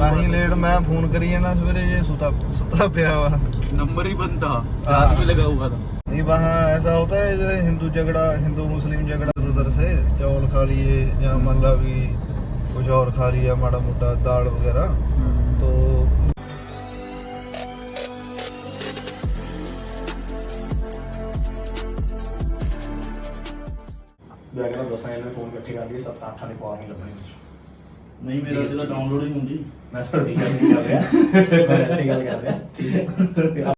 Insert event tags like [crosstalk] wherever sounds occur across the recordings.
ਤਾਂ ਹੀ ਲੇਟ ਮੈਂ ਫੋਨ ਕਰੀ ਜਾਣਾ ਸਵੇਰੇ ये सुता सुता ਪਿਆ ਵਾ नंबर ही बंद था चार्ज भी लगा हुआ था नहीं वहाँ ऐसा होता है जो हिंदू झगड़ा हिंदू मुस्लिम झगड़ा इधर उधर से चावल खा लिए या मान ला भी कुछ और खा लिया माड़ा मोटा दाल वगैरह तो ਬੈਗ ਨਾਲ ਦੱਸਾਂ ਇਹਨੇ ਫੋਨ ਇਕੱਠੇ ਕਰ ਲਈਏ ਸੱਤ ਅੱਠਾਂ ਦੇ ਪਾਵਰ ਨਹੀਂ ਲੱਗਣੇ ਵਿੱਚ ਨਹੀਂ ਮੇਰਾ ਜਿਹਦਾ ਡਾਊਨਲੋਡ ਹੁੰਦੀ। ਮੈਂ ਤੁਹਾਡੀ ਗੱਲ ਨਹੀਂ ਕਰ ਰਿਹਾ। ਮੈਂ ਐਸੀ ਗੱਲ ਕਰ ਰਿਹਾ। ਠੀਕ ਹੈ।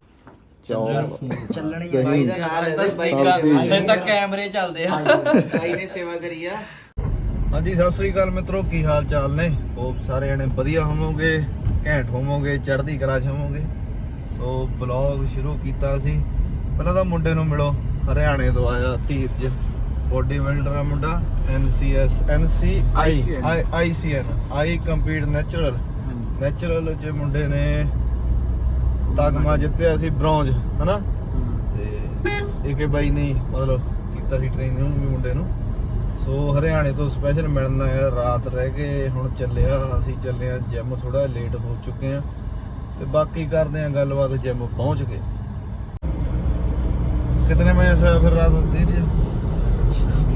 ਚੱਲਣੀ ਹੈ ਬਾਈ ਦਾ ਨਾਲ ਹੈ ਬਾਈ ਹਲੇ ਤੱਕ ਕੈਮਰੇ ਚੱਲਦੇ ਆ। ਬਾਈ ਨੇ ਸੇਵਾ ਕਰੀ ਆ। ਹਾਂਜੀ ਸਤਿ ਸ੍ਰੀ ਅਕਾਲ ਮਿੱਤਰੋ ਕੀ ਹਾਲ ਚਾਲ ਨੇ? ਹੋਪ ਸਾਰੇ ਜਣੇ ਵਧੀਆ ਹੋਵੋਗੇ ਘੈਂਟ ਹੋਵੋਗੇ ਚੜ੍ਹਦੀ ਕਲਾ 'ਚ ਹੋਵੋਗੇ। ਸੋ ਬਲੌਗ ਸ਼ੁਰੂ ਕੀਤਾ ਸੀ। ਪਹਿਲਾਂ ਤਾਂ ਮੁੰਡੇ ਨੂੰ ਮਿਲੋ ਹਰਿਆਣੇ ਤੋਂ ਆਇਆ ਧੀਰਜ ਬੋਡੀ ਬਿਲਡਰ ਆ ਮੁੰਡਾ NC ICN ICN ਆਈ ਕੰਪੀਟ ਨੈਚੁਰਲ ਨੈਚੁਰਲ ਚ ਮੁੰਡੇ ਨੇ ਤਗਮਾ ਜਿੱਤਿਆ ਸੀ ਬ੍ਰੌਂਜ ਹਨਾ? ਤੇ ਇੱਕ ਬਾਈ ਨੇ ਮਤਲਬ ਕੀਤਾ ਸੀ ਟ੍ਰੇਨਿੰਗ ਵੀ ਮੁੰਡੇ ਨੂੰ। ਸੋ ਹਰਿਆਣੇ ਤੋਂ ਸਪੈਸ਼ਲ ਮਿਲਣ ਆਇਆ ਰਾਤ ਰਹਿ ਕੇ ਹੁਣ ਚੱਲਿਆ ਅਸੀਂ ਚੱਲੇ ਆ ਜਿਮ ਥੋੜਾ ਲੇਟ ਹੋ ਚੁੱਕੇ ਆ। ਤੇ ਬਾਕੀ ਕਰਦੇ ਆ ਗੱਲਬਾਤ ਜਿਮ ਪਹੁੰਚ ਕੇ ਕਿਤਨੇ ਵਜੇ ਸੋਇਆ ਫਿਰ ਰਾਤ ਦੀ ਜੀ?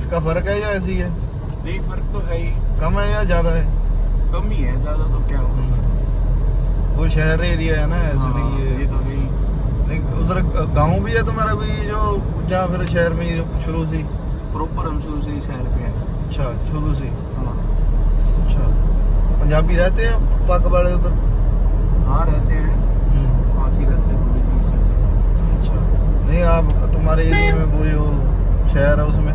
इसका फ़र्क है या ऐसी है? नहीं फ़र्क तो है ही। कम है या ज़्यादा है? कम ही है ज़्यादा तो क्या होगा। वो शहर एरिया है ना हाँ, इसलिए ये तो नहीं उधर गाँव भी है तुम्हारा भी जो जहाँ फिर शहर में शुरू से प्रॉपर हम शुरू से ही शहर पे है। अच्छा शुरू से हाँ? अच्छा। पंजाबी रहते हैं पग वाले उधर? हाँ रहते हैं। पास रहते हैं थोड़ी चीज़ अच्छा। नहीं आप तुम्हारे एरिया में वो जो शहर है उसमें?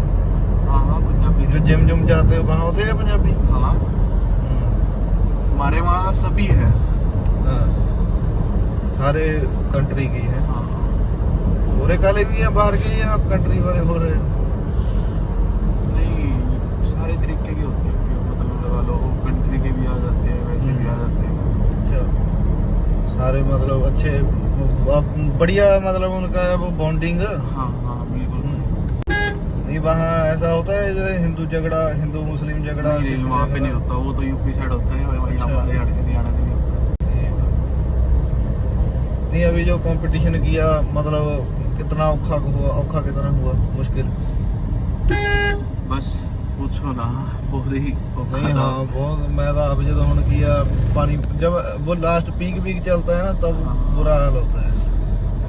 हाँ हाँ पंजाबी जो जिम जुम जाते हो वहाँ होते हैं पंजाबी? हाँ। हमारे वहाँ सभी है। हाँ। सारे कंट्री की हैं हाँ। गोरे काले भी हैं बाहर के या कंट्री वाले हो रहे हैं नहीं सारे तरीके के होते हैं। मतलब लगा लो कंट्री के भी आ जाते हैं वैसे भी आ जाते हैं। अच्छा। सारे मतलब अच्छे बढ़िया मतलब उनका है वो बॉन्डिंग हाँ हाँ। नहीं वहाँ ऐसा होता है जो हिंदू झगड़ा हिंदू मुस्लिम झगड़ा? वहाँ पे नहीं होता। वो तो यूपी साइड होता है अच्छा। हमारे हरियाणा में नहीं होता नहीं अभी जो कंपटीशन किया मतलब कितना औखा हुआ औखा कितना हुआ? मुश्किल। बस पूछो ना बहुत ही नहीं हाँ बहुत मैं तो अब जो ਹੁਣ किया पानी जब वो लास्ट पीक पीक चलता है ना तब हाँ। बुरा हाल होता है।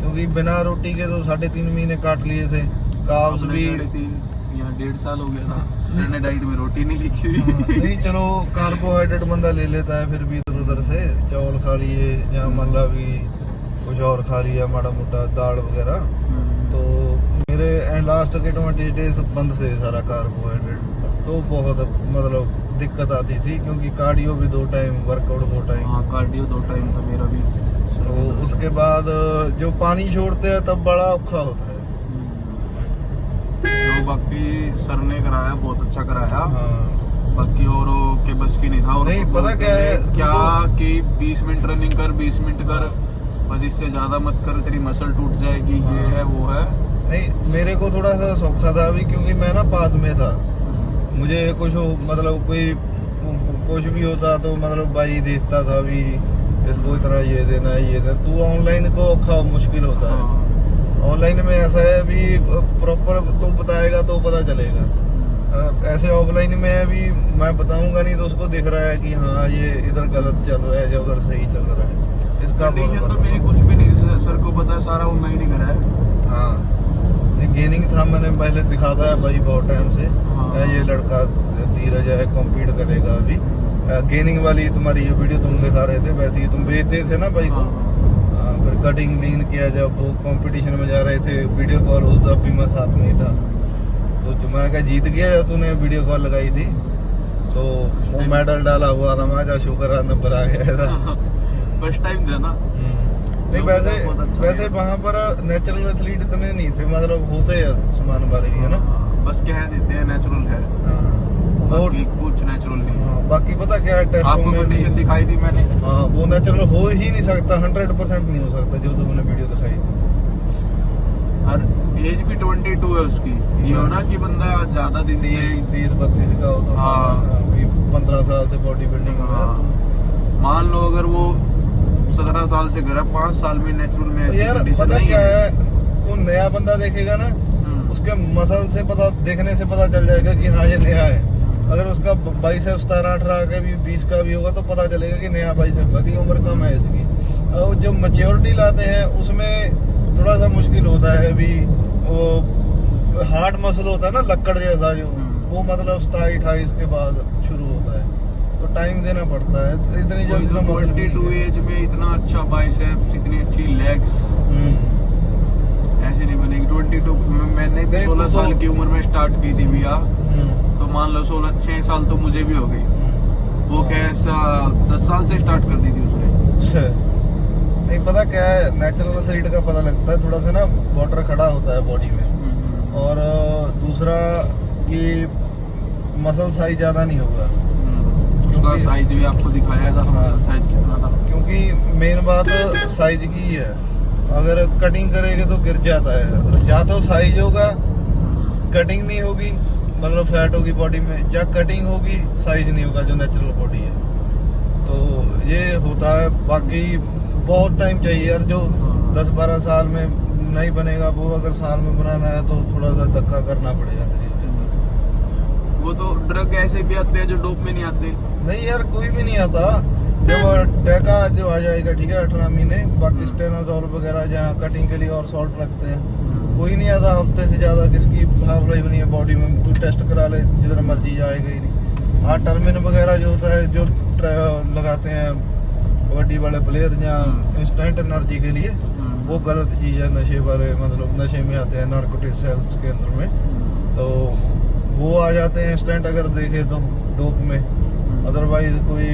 क्योंकि बिना रोटी के तो साढ़े तीन महीने काट लिए थे। काब्स भी तीन या डेढ़ साल हो गया था। डाइट में रोटी नहीं लिखी हाँ, हुई नहीं चलो कार्बोहाइड्रेट बंदा ले लेता है फिर भी इधर उधर से चावल खा लिए या मान ला भी कुछ और खा लिया माड़ा मोटा दाल वगैरह। तो मेरे एंड लास्ट के ट्वेंटी डेज़ बंद थे सारा कार्बोहाइड्रेट तो बहुत मतलब दिक्कत आती थी क्योंकि कार्डियो भी दो टाइम वर्कआउट दो टाइम हाँ कार्डियो दो टाइम था मेरा भी। तो उसके बाद जो पानी छोड़ते हैं तब बड़ा औखा होता है। बाकी सर ने कराया बहुत अच्छा कराया। बाकी और के बस की नहीं था और नहीं, पता क्या है, क्या कि 20 मिनट रनिंग कर 20 मिनट कर बस इससे ज़्यादा मत कर तेरी मसल टूट जाएगी ये हाँ। है वो है। नहीं मेरे को थोड़ा सा सौखा था अभी क्योंकि मैं ना पास में था। मुझे कुछ मतलब कोई कुछ भी होता तो मतलब भाई देखता था भी इसको इतना ये देना है ये देना। तू ऑनलाइन को औखा मुश्किल होता है। हाँ। ऑनलाइन में ऐसा है अभी प्रॉपर तू बताएगा तो पता चलेगा। ऐसे ऑफलाइन में अभी मैं बताऊँगा नहीं तो उसको दिख रहा है कि हाँ ये इधर गलत चल रहा है या उधर सही चल रहा है। इसका कंडीशन तो मेरी कुछ भी नहीं सर को पता है सारा ऑनलाइन ही करा है। हाँ। गेनिंग था मैंने पहले दिखा था भाई बहुत टाइम से। हाँ। ये लड़का धीरज है कॉम्पीट करेगा अभी। गेनिंग वाली तुम्हारी ये वीडियो तुम दिखा रहे थे वैसे ही तुम भेजते थे ना भाई को हाँ। फिर कटिंग लीन किया जब वो कंपटीशन में जा रहे थे वीडियो कॉल हो तब भी मैं साथ में ही था। तो मैं क्या जीत गया या तूने वीडियो कॉल लगाई थी? तो वो मेडल डाला हुआ था मैं जा शुक्र है नंबर आ गया था। [laughs] फ़र्स्ट टाइम था ना? नहीं तो वैसे अच्छा वैसे वहाँ पर नेचुरल एथलीट इतने नहीं थे मतलब होते हैं समान वाले ही है ना? बस कह देते हैं नेचुरल है। हाँ। बाकी कुछ नेचुरल नहीं। है हाँ, बाकी पता क्या है टेस्टों आपको कंडीशन दिखाई थी मैंने। हाँ वो नेचुरल हो ही नहीं सकता हंड्रेड परसेंट नहीं हो सकता जो तुमने वीडियो दिखाई थी। और एज भी 22 है उसकी। ये हो ना कि बंदा ज़्यादा दिन तीस तीस बत्तीस का हो तो हाँ। पंद्रह साल से बॉडी बिल्डिंग हाँ, मान लो अगर वो सत्रह साल से घर है पाँच साल में नेचुरल में ऐसी यार पता क्या है। तू नया बंदा देखेगा ना हम्म, उसके मसल से पता देखने से पता चल जाएगा कि हाँ ये नया है। अगर उसका बाईसेप सतारह अठारह का भी बीस का भी होगा तो पता चलेगा कि नया बाईसेप का कि उम्र कम है इसकी। और जो मच्योरिटी लाते हैं उसमें थोड़ा सा मुश्किल होता है अभी। वो हार्ड मसल होता है ना लक्कड़ जैसा जो। हम्म। वो मतलब सताई अठाईस के बाद शुरू होता है। तो टाइम देना पड़ता है तो इतनी जल्दी तो ट्वेंटी टू एज में इतना अच्छा बाइसेप्स इतनी अच्छी लेग्स हम्म, ऐसे नहीं बनेगी। ट्वेंटी टू मैंने भी सोलह साल तो- की उम्र में स्टार्ट की थी भैया। हम्म, तो मान लो सोलह छह साल तो मुझे भी हो गई हम्म। वो कैसा दस साल से स्टार्ट कर दी थी उसने। अच्छा। नहीं पता क्या है नेचुरल एथलीट का पता लगता है थोड़ा सा ना वाटर खड़ा होता है बॉडी में। और दूसरा कि मसल साइज़ ज़्यादा नहीं होगा। हम्म, उसका साइज़ भी आपको दिखाया था हाँ। साइज़ कितना था। क्योंकि मेन बात साइज़ की है अगर कटिंग करेंगे तो गिर जाता है। या तो साइज़ होगा कटिंग नहीं होगी मतलब फैट होगी बॉडी में या कटिंग होगी साइज़ नहीं होगा जो नेचुरल बॉडी है। तो ये होता है बाकी बहुत टाइम चाहिए यार जो हाँ। दस बारह साल में नहीं बनेगा वो अगर साल में बनाना है तो थोड़ा सा धक्का करना पड़ेगा वो तो ड्रग ऐसे भी आते हैं जो डोप में नहीं आते। नहीं यार कोई भी नहीं आता। जब टैका जो आ जाएगा ठीक है अठारह महीने बाकी स्टेनाजोल वगैरह जहाँ कटिंग के लिए और सॉल्ट लगते हैं। कोई नहीं आता हफ़्ते से ज़्यादा किसकी हाफ़ लाइफ नहीं है बॉडी में तू टेस्ट करा ले जिधर मर्ज़ी जाएगा ही नहीं। हाँ टर्मिन वगैरह जो होता है जो लगाते हैं कबड्डी वाले प्लेयर हम्म। इंस्टेंट एनर्जी के लिए वो गलत चीज़ है नशे वाले मतलब नशे में आते हैं नार्कोटिक सेल्स के अंदर में। तो वो आ जाते हैं इंस्टेंट अगर देखे तो डोप में। अदरवाइज़ कोई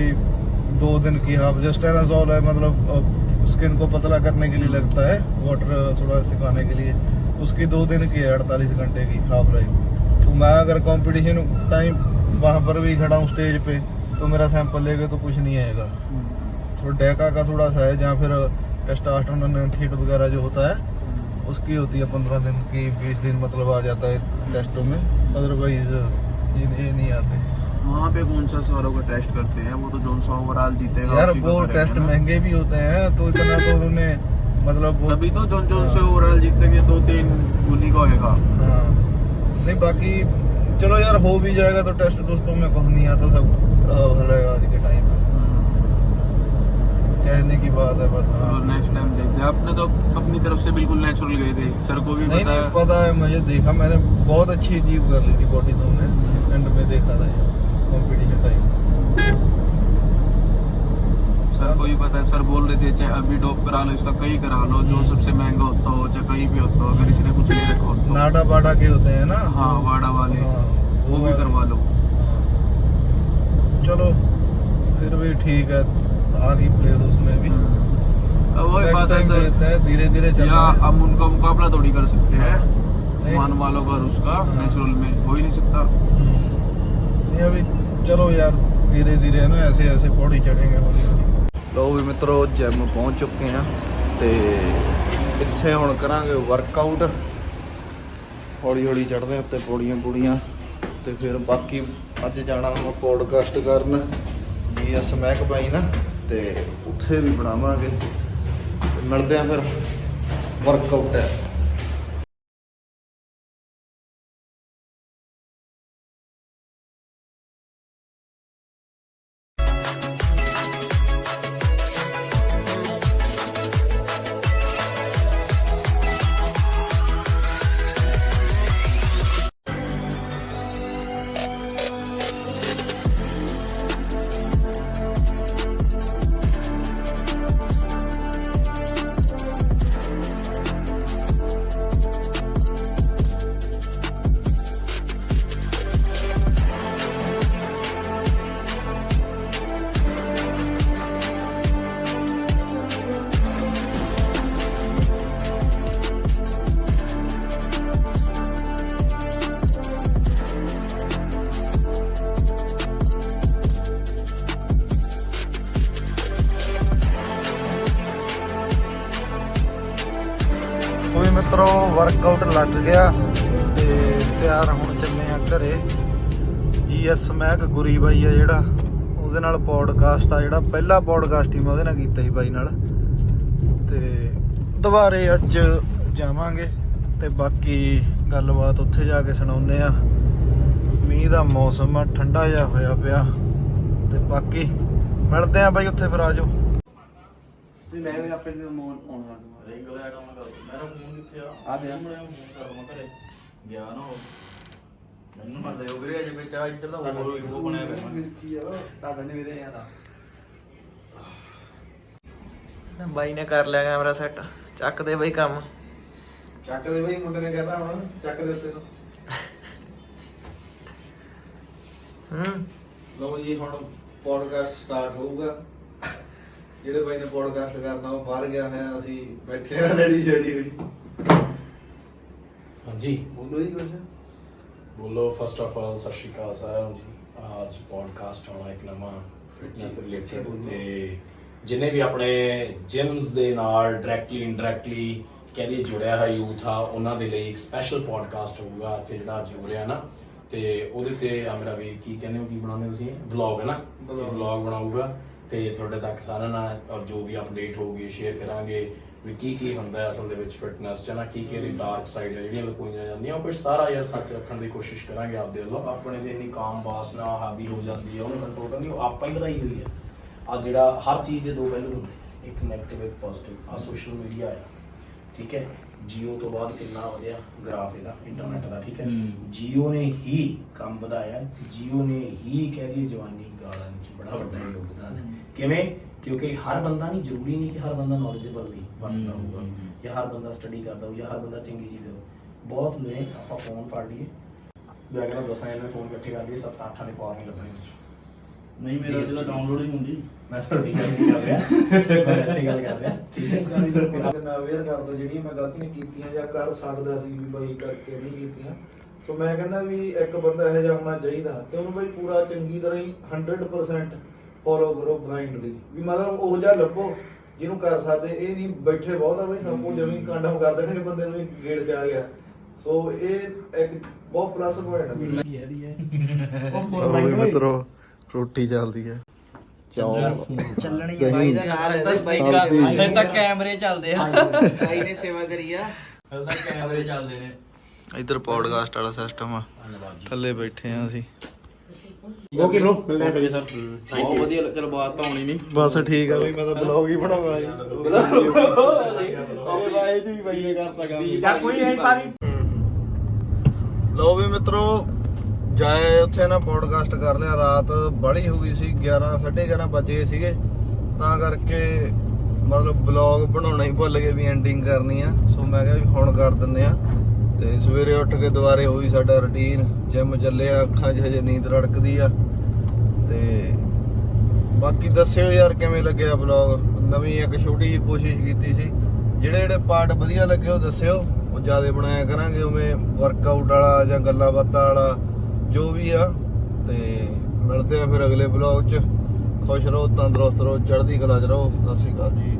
दो दिन की हाफ़ जो स्टेनाजोल है मतलब स्किन को पतला करने के लिए लगता है वाटर थोड़ा सिखाने के लिए। उसकी दो दिन की है अड़तालीस घंटे की हाफ़ लाइफ तो मैं अगर कंपटीशन टाइम वहाँ पर भी खड़ा हूँ स्टेज पे तो मेरा सैंपल लेके तो कुछ नहीं आएगा। तो डेका का थोड़ा सा है जहाँ फिर टेस्टास्टेरोन एंथीट वगैरह जो होता है उसकी होती है पंद्रह दिन की बीस दिन मतलब आ जाता है टेस्टों में। अदरवाइज़ ये ये नहीं आते। वहाँ पे कौन सा सारों का टेस्ट करते हैं? वो तो जोन सा ओवरऑल जीतेगा यार वो टेस्ट महँगे भी होते हैं तो इतना तो उन्होंने मतलब वो तभी तो जोन जोन से ओवरऑल जीतेंगे दो तीन उन्हीं का होएगा। हाँ। नहीं बाकी चलो यार हो भी जाएगा तो टेस्ट दोस्तों में कुछ नहीं आता सब हलेगा आज के टाइम कहने की बात है बस हाँ। नेक्स्ट टाइम देखते हैं। आपने तो अपनी तरफ़ से बिल्कुल नेचुरल गए थे। सर को भी नहीं पता नहीं है। पता है मुझे देखा मैंने बहुत अच्छी अचीव कर ली थी बॉडी तो मैं एंड में देखा था कंपटीशन टाइम सर को ही पता है सर बोल रहे थे चाहे अभी डॉप करा लो इसका कहीं करा लो जो सबसे महँगा होता हो चाहे कहीं भी होता हो अगर इसने कुछ नहीं रखा होता तो। नाडा वाडा के होते हैं ना? हाँ वाडा वाले हाँ, वो भी करवा लो। हाँ। चलो फिर भी ठीक है आ गई प्लेस उसमें भी। हम्म। वही बात है सर। धीरे धीरे या अब उनका मुकाबला थोड़ी कर सकते हैं। सामान वालों का और उसका हाँ। नेचुरल में हो ही नहीं सकता। नहीं अभी चलो यार धीरे धीरे ना ऐसे ऐसे पौड़ी चढ़ेंगे। ਲੋ ਵੀ ਮਿੱਤਰੋ ਜਿਮ ਪਹੁੰਚ ਚੁੱਕੇ ਆ ਤੇ ਇੱਥੇ ਹੁਣ ਕਰਾਂਗੇ ਵਰਕਆਊਟ ਹੌਲੀ ਹੌਲੀ ਚੜਦੇ ਉੱਤੇ ਪੌੜੀਆਂ ਪੌੜੀਆਂ ਤੇ ਫਿਰ ਬਾਕੀ ਅੱਜ ਜਾਣਾ ਵਾ ਪੋਡਕਾਸਟ ਕਰਨ ਜੀ ਐਸ ਮਹਿਕ ਭਾਈ ਨਾ, ਤੇ ਉੱਥੇ ਵੀ ਬਣਾਵਾਂਗੇ। ਤੇ ਮਿਲਦੇ ਆ ਫਿਰ ਵਰਕਆਊਟ ਹੈ ਵਰਕਆਊਟ ਗਿਆ ਤੇ ਤਿਆਰ ਹੁਣ ਚੱਲੇ ਆ ਘਰੇ। ਜੀਐਸ ਮੈਕ ਗੁਰੀ ਬਾਈ ਆ ਜਿਹੜਾ, ਉਹਦੇ ਨਾਲ ਪੋਡਕਾਸਟ ਆ ਜਿਹੜਾ, ਪਹਿਲਾ ਪੋਡਕਾਸਟ ਹੀ ਮੈਂ ਉਹਦੇ ਨਾਲ ਕੀਤਾ ਸੀ ਬਾਈ ਨਾਲ। ਤੇ ਦੁਬਾਰੇ ਅੱਜ ਜਾਵਾਂਗੇ ਤੇ ਬਾਕੀ ਗੱਲਬਾਤ ਉੱਥੇ ਜਾ ਕੇ ਸੁਣਾਉਂਦੇ ਆ। ਮੀਂਹ ਦਾ ਮੌਸਮ ਆ, ਠੰਡਾ ਜਿਹਾ ਹੋਇਆ ਪਿਆ। ਤੇ ਬਾਕੀ ਮਿਲਦੇ ਆ ਬਾਈ ਉੱਥੇ ਫਿਰ ਆਜੋ ਮੈਂ ਵੀ ਆਪਣੇ ਮੋਨ ਆਉਣ ਵਾਲਾ ਰਿੰਗ ਲਾਈਟ ਆਨ ਕਰ ਮੇਰਾ ਫੋਨ ਕਿੱਥੇ ਆ? ਆ ਗਿਆ। ਮੈਂ ਫੋਨ ਕਰ ਮੈਂ ਘਰੇ। ਗਿਆ ਨਾ ਉਹ। ਮੈਨੂੰ ਮਰਦਾ ਉਹ ਵੀਰੇ ਅਜੇ ਵਿੱਚ ਆ ਇੱਧਰ ਦਾ ਹੋਰ ਉਹ ਬਣਿਆ ਪਿਆ। ਤੁਹਾਡਾ ਨਹੀਂ ਵੀਰੇ ਯਾਰ ਬਾਈ ਨੇ ਕਰ ਲਿਆ ਕੈਮਰਾ ਸੈੱਟ ਚੱਕ ਦੇ ਬਈ ਕੰਮ। ਚੱਕ ਦੇ ਬਾਈ ਮੁੰਡੇ ਨੇ ਕਹਤਾ ਹੁਣ। ਚੱਕ ਦੇ ਉੱਤੇ ਨੂੰ। ਹੂੰ। ਲਓ ਜੀ ਹੁਣ ਪੋਡਕਾਸਟ ਸਟਾਰਟ ਹੋਊਗਾ। ਜਿਹੜੇ ਬਾਈ ਨੇ ਪੋਡਕਾਸਟ ਕਰਨਾ ਉਹ ਬਾਹਰ ਗਿਆ ਹੈ ਅਸੀਂ ਬੈਠੇ ਆ ਰੈਡੀ ਜੜੀ ਹੋਈ ਹਾਂਜੀ। ਬੋਲੋ ਜੀ ਕੁਝ ਬੋਲੋ ਫਸਟ ਆਫ ਆਲ ਸਤਿ ਸ਼੍ਰੀ ਅਕਾਲ ਸਾਰਿਆਂ ਨੂੰ ਜੀ। ਅੱਜ ਪੋਡਕਾਸਟ ਆਉਣਾ ਇੱਕ ਨਵਾਂ ਫਿਟਨੈਸ ਰਿਲੇਟਡ ਤੇ ਜਿਨੇ ਵੀ ਆਪਣੇ ਜਿਮਸ ਦੇ ਨਾਲ ਡਾਇਰੈਕਟਲੀ ਇਨਡਾਇਰੈਕਟਲੀ ਕਹਿੰਦੇ ਜੁੜਿਆ ਹੋਇਆ ਯੂਥ ਆ ਉਹਨਾਂ ਦੇ ਲਈ ਇੱਕ ਸਪੈਸ਼ਲ ਪੋਡਕਾਸਟ ਹੋਊਗਾ ਤੇ ਜਿਹੜਾ ਹੋ ਰਿਹਾ ਨਾ ਤੇ ਉਹਦੇ ਤੇ ਆ ਮੇਰਾ ਵੀਰ ਕੀ ਕਹਿੰਦੇ ਹੋ ਕੀ ਬਣਾਉਂਦੇ ਤੁਸੀਂ? ਵਲੌਗ ਹੈ ਨਾ। ਵਲੌਗ ਬਣਾਊਗਾ। ਤੇ ਤੁਹਾਡੇ ਤੱਕ ਸਾਰਿਆਂ ਨਾਲ ਔਰ ਜੋ ਵੀ ਅਪਡੇਟ ਹੋਊਗੀ ਸ਼ੇਅਰ ਕਰਾਂਗੇ ਵੀ ਕੀ ਕੀ ਹੁੰਦਾ ਹੈ ਅਸਲ ਦੇ ਵਿੱਚ ਫਿਟਨੈਸ ਚ ਨਾ ਕੀ ਕੀ ਇਹਦੀ ਡਾਰਕ ਸਾਈਡ ਹੈ ਜਿਹੜੀਆਂ ਲੁਕੋਈਆਂ ਜਾਂਦੀਆਂ ਉਹ ਕੁਝ ਸਾਰਾ ਯਾਰ ਸੱਚ ਰੱਖਣ ਦੀ ਕੋਸ਼ਿਸ਼ ਕਰਾਂਗੇ ਆਪਦੇ ਵੱਲੋਂ। ਆਪਣੇ ਦੇ ਇੰਨੀ ਕਾਮ ਵਾਸਨਾ ਹਾਵੀ ਹੋ ਜਾਂਦੀ ਹੈ ਉਹਨੂੰ ਕੰਟਰੋਲ ਕਰਨੀ ਉਹ ਆਪਾਂ ਹੀ ਵਧਾਈ ਹੋਈ ਹੈ ਆ ਜਿਹੜਾ ਹਰ ਚੀਜ਼ ਦੇ ਦੋ ਪਹਿਲੂ ਹੁੰਦੇ ਇੱਕ 네ਗੇਟਿਵ ਇੱਕ ਪੋਜ਼ਿਟਿਵ ਆ ਸੋਸ਼ਲ ਮੀਡੀਆ ਆ ਠੀਕ ਹੈ? ਜੀਓ ਤੋਂ ਬਾਅਦ ਕਿੰਨਾ ਵਧਿਆ ਗ੍ਰਾਫ ਇਹਦਾ ਇੰਟਰਨੈਟ ਦਾ ਠੀਕ ਹੈ? ਹੂੰ। ਜੀਓ ਨੇ ਹੀ ਕੰਮ ਵਧਾਇਆ ਜੀਓ ਨੇ ਹੀ ਕਹਿ ਦੀ ਜਵਾਨੀ ਗਾਲਾਂ ਵਿੱਚ ਬੜਾ ਵੱਡਾ ਯੋਗਦਾਨ ਹੈ। ਕਿਵੇਂ? ਕਿਉਂਕਿ ਹਰ ਬੰਦਾ ਨਹੀਂ ਜ਼ਰੂਰੀ ਨਹੀਂ ਕਿ ਹਰ ਬੰਦਾ ਨੌਲੇਜੇਬਲ ਨਹੀਂ ਵਰਤਦਾ ਹੂੰ, ਹੋਊਗਾ। ਹੂੰ। ਜਾਂ ਹਰ ਬੰਦਾ ਸਟੱਡੀ ਕਰਦਾ ਹੋਊ ਜਾਂ ਹਰ ਬੰਦਾ ਚੰਗੀ ਚੀਜ਼ ਦੇ ਬਹੁਤ ਨੇ ਆਪਾਂ ਫੋਨ ਫੜ ਲਈਏ। ਮੈਂ ਕਹਿੰਦਾ ਦਸਾਂ ਇਹਨਾਂ ਫੋਨ ਇਕੱਠੇ ਕਰ ਲਈਏ ਸੱਤ ਅੱਠਾਂ ਦੇ ਪਾਵਰ ਨਹੀਂ ਲੱਭਣੇ ਨਹੀਂ ਮੇਰਾ ਜਿਹੜਾ ਡਾਊਨਲੋਡ ਹੀ ਹੁੰਦੀ। ਮੈਂ ਤੁਹਾਡੀ ਗੱਲ ਨਹੀਂ ਕਰ ਰਿਹਾ। ਮੈਂ ਐਸੀ ਗੱਲ ਕਰ ਰਿਹਾ। ਠੀਕ ਹੈ ਕਿੰਨਾ ਅਵੇਅਰ ਕਰਦਾ ਜਿਹੜੀਆਂ ਮੈਂ ਗਲਤੀਆਂ ਕੀਤੀਆਂ ਜਾਂ ਕਰ ਸਕਦਾ ਸੀ ਵੀ ਬਾਈ ਕਰਕੇ ਨਹੀਂ ਕੀਤੀਆਂ। ਸੋ ਮੈਂ ਕਹਿੰਦਾ ਵੀ ਇੱਕ ਬੰਦਾ ਇਹੋ ਜਿਹਾ ਹੋਣਾ ਚਾਹੀਦਾ ਤੇ ਉਹਨੂੰ ਬਈ ਪੂਰਾ ਚੰਗੀ ਤਰ੍ਹਾਂ ਹੀ 100% ਫੋਲੋ ਕਰੋ ਬਲਾਈਂਡਲੀ ਵੀ ਮਤਲਬ ਉਹ ਜਿਹਾ ਲੱਭੋ ਜਿਹਨੂੰ ਕਰ ਸਕਦੇ। ਇਹ ਨਹੀਂ ਬੈਠੇ ਬਹੁਤ ਆ ਬਈ ਸਭ ਕੁਝ ਜਮੀ ਕਾਂਡਮ ਕਰ ਦੇਣਗੇ ਬੰਦੇ ਨੂੰ ਗੇੜ ਚ ਆ ਗਿਆ ਸੋ ਇਹ ਇੱਕ ਬਹੁਤ ਪਲੱਸ ਪੁਆਇੰਟ ਹੈ। [laughs] ਮਿੱਤਰੋ ਰੋਟੀ ਚੱਲਦੀ ਹੈ। ਚੱਲਣੀ ਹੈ ਬਾਈ ਦਾ ਨਾਮ ਲੈਂਦਾ ਬਾਈ ਬਾਈਕਾਂ ਹਲੇ ਤੱਕ ਕੈਮਰੇ ਚੱਲਦੇ ਆ। ਬਾਈ ਨੇ ਸੇਵਾ ਕਰੀ ਆ। ਹਲੇ ਤੱਕ ਕੈਮਰੇ ਚੱਲਦੇ ਨੇ। ਇਧਰ ਪੌਡਕਾਸਟ ਵਾਲਾ ਸਿਸਟਮ ਆ। ਥੱਲੇ ਬੈਠੇ ਆ ਅਸੀਂ। ਓਕੇ ਬ్రో ਮਿਲਦੇ ਹਾਂ ਫਿਰ ਸਰ ਬਹੁਤ ਵਧੀਆ ਚਲ ਬਾਤ ਤਾਂ ਹੋਣੀ ਨਹੀਂ। ਬਸ ਠੀਕ ਆ। ਬਈ ਮੈਂ ਤਾਂ ਬਲੌਗ ਹੀ ਬਣਾਉਣਾ ਜੀ। ਇਹ ਬਾਈ ਜੀ ਵੀ ਬਾਈ ਨੇ ਕਰਤਾ ਕੰਮ। ਜਾਂ ਕੋਈ ਨਹੀਂ ਪਾਰੀ ਲਓ ਵੀ ਮਿੱਤਰੋ ਜਾਏ ਉੱਥੇ ਨਾ ਪੋਡਕਾਸਟ ਕਰ ਲਿਆ। ਰਾਤ ਬੜੀ ਹੋ ਗਈ ਸੀ 11 11:30 ਵਜੇ ਸੀਗੇ। ਤਾਂ ਕਰਕੇ ਮਤਲਬ ਬਲੌਗ ਬਣਾਉਣਾ ਹੀ ਭੁੱਲ ਗਏ ਵੀ ਐਂਡਿੰਗ ਕਰਨੀ ਆ। ਸੋ ਮੈਂ ਕਿਹਾ ਵੀ ਹੁਣ ਕਰ ਦਿੰਨੇ ਆ। ਤੇ ਸਵੇਰੇ ਉੱਠ ਕੇ ਦੁਬਾਰੇ ਹੋਈ ਸਾਡਾ ਰੁਟੀਨ ਜਿਮ ਚੱਲਿਆ, ਅੱਖਾਂ 'ਚ ਹਜੇ ਨੀਂਦ ਰੜਕਦੀ ਆ। ਤੇ ਬਾਕੀ ਦੱਸਿਓ ਯਾਰ ਕਿਵੇਂ ਲੱਗਿਆ ਬਲੌਗ ਨਵੀਂ ਇੱਕ ਛੋਟੀ ਜਿਹੀ ਕੋਸ਼ਿਸ਼ ਕੀਤੀ ਸੀ। ਜਿਹੜੇ ਜਿਹੜੇ ਪਾਰਟ ਵਧੀਆ ਲੱਗੇ ਉਹ ਦੱਸਿਓ। ਉਹ ਜ਼ਿਆਦਾ ਬਣਾਇਆ ਕਰਾਂਗੇ, ਉਵੇਂ ਵਰਕਆਊਟ ਵਾਲਾ ਜਾਂ ਗੱਲਾਂ ਬਾਤਾਂ ਵਾਲਾ, ਜੋ ਵੀ ਆ। ਤੇ ਮਿਲਦੇ ਆ ਫਿਰ ਅਗਲੇ ਬਲੌਗ 'ਚ। ਖੁਸ਼ ਰਹੋ, ਤੰਦਰੁਸਤ ਰਹੋ, ਚੜ੍ਹਦੀ ਕਲਾ 'ਚ ਰਹੋ। ਸਤਿ ਸ਼੍ਰੀ ਅਕਾਲ ਜੀ।